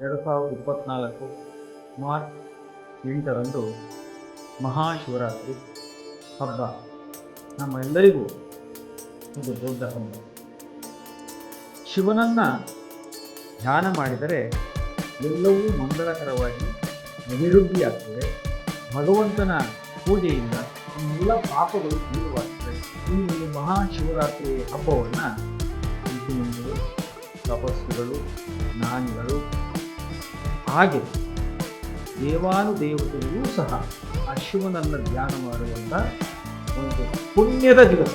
ಎರಡು ಸಾವಿರದ ಇಪ್ಪತ್ತ್ನಾಲ್ಕು ಮಾರ್ಚ್ ಎಂಟರಂದು ಮಹಾಶಿವರಾತ್ರಿ ಹಬ್ಬ. ನಮ್ಮೆಲ್ಲರಿಗೂ ಒಂದು ದೊಡ್ಡ ಹಬ್ಬ. ಶಿವನನ್ನು ಧ್ಯಾನ ಮಾಡಿದರೆ ಎಲ್ಲವೂ ಮಂಗಳಕರವಾಗಿ ಅಭಿವೃದ್ಧಿಯಾಗ್ತದೆ ಭಗವಂತನ ಪೂಜೆಯಿಂದ ಎಲ್ಲ ಪಾಪಗಳು ದೂರವಾಗ್ತದೆ. ಈ ಒಂದು ಮಹಾಶಿವರಾತ್ರಿ ಹಬ್ಬವನ್ನು ಋಷಿಮುನಿಗಳು ತಪಸ್ಸುಗಳು, ಜ್ಞಾನಿಗಳು, ಹಾಗೆ ದೇವಾನುದೇವತೆಗಳೂ ಸಹ ಆ ಶಿವನನ್ನು ಧ್ಯಾನ ಮಾಡುವಂಥ ಒಂದು ಪುಣ್ಯದ ದಿವಸ.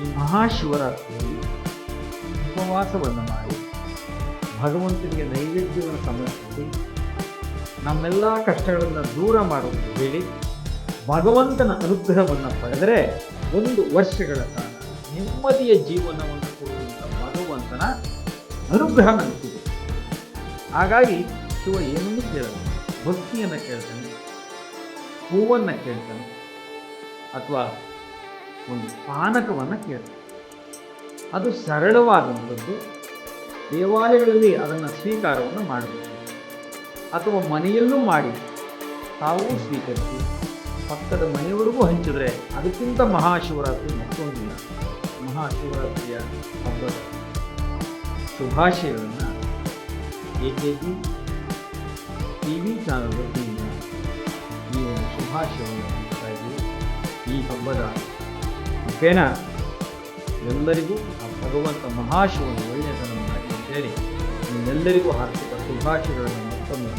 ಈ ಮಹಾಶಿವರಾತ್ರಿಯಲ್ಲಿ ಉಪವಾಸವನ್ನು ಮಾಡಿ ಭಗವಂತನಿಗೆ ನೈವೇದ್ಯವನ್ನು ಸಮರ್ಪಿಸಿ ನಮ್ಮೆಲ್ಲ ಕಷ್ಟಗಳನ್ನು ದೂರ ಮಾಡುವುದು ಹೇಳಿ ಭಗವಂತನ ಅನುಗ್ರಹವನ್ನು ಪಡೆದರೆ ಒಂದು ವರ್ಷಗಳ ಕಾಲ ನೆಮ್ಮದಿಯ ಜೀವನವನ್ನು ಕೊಡುವಂಥ ಭಗವಂತನ ಅನುಗ್ರಹ ನನಗಿದೆ ಹಾಗಾಗಿ ಶಿವ ಏನನ್ನು ಕೇಳಲ್ಲ. ಭಕ್ತಿಯನ್ನು ಕೇಳ್ತಾನೆ, ಹೂವನ್ನು ಕೇಳ್ತಾನೆ, ಅಥವಾ ಒಂದು ಪಾನಕವನ್ನು ಕೇಳ್ತಾನೆ. ಅದು ಸರಳವಾದಂಥದ್ದು. ದೇವಾಲಯಗಳಲ್ಲಿ ಅದನ್ನು ಸ್ವೀಕಾರವನ್ನು ಮಾಡಬೇಕು. ಅಥವಾ ಮನೆಯಲ್ಲೂ ಮಾಡಿ ತಾವು ಸ್ವೀಕರಿಸಿ. ಪಕ್ಕದ ಮನೆಯವರೆಗೂ ಹಂಚಿದ್ರೆ ಅದಕ್ಕಿಂತ ಮಹಾಶಿವರಾತ್ರಿ ಮತ್ತೊಂದಿಲ್ಲ. ಮಹಾಶಿವರಾತ್ರಿಯ ಹಬ್ಬದ ಶುಭಾಶಯಗಳನ್ನು A K G T V channel ವತಿಯಿಂದ ಈ ಒಂದು ಶುಭಾಶಯವನ್ನು ಈ ಹಬ್ಬದ ಮುಖೇನ ಎಲ್ಲರಿಗೂ ಆ ಭಗವಂತ ಮಹಾಶಿವನ ಒಳ್ಳೆಯದನ್ನು ಮಾಡಿ ಅಂತೇಳಿ ನಿಮ್ಮೆಲ್ಲರಿಗೂ ಹಾರ್ದಿಕ ಶುಭಾಶಯಗಳನ್ನು ಮತ್ತೊಮ್ಮೆ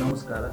ನಮಸ್ಕಾರ. ನಮಸ್ಕಾರ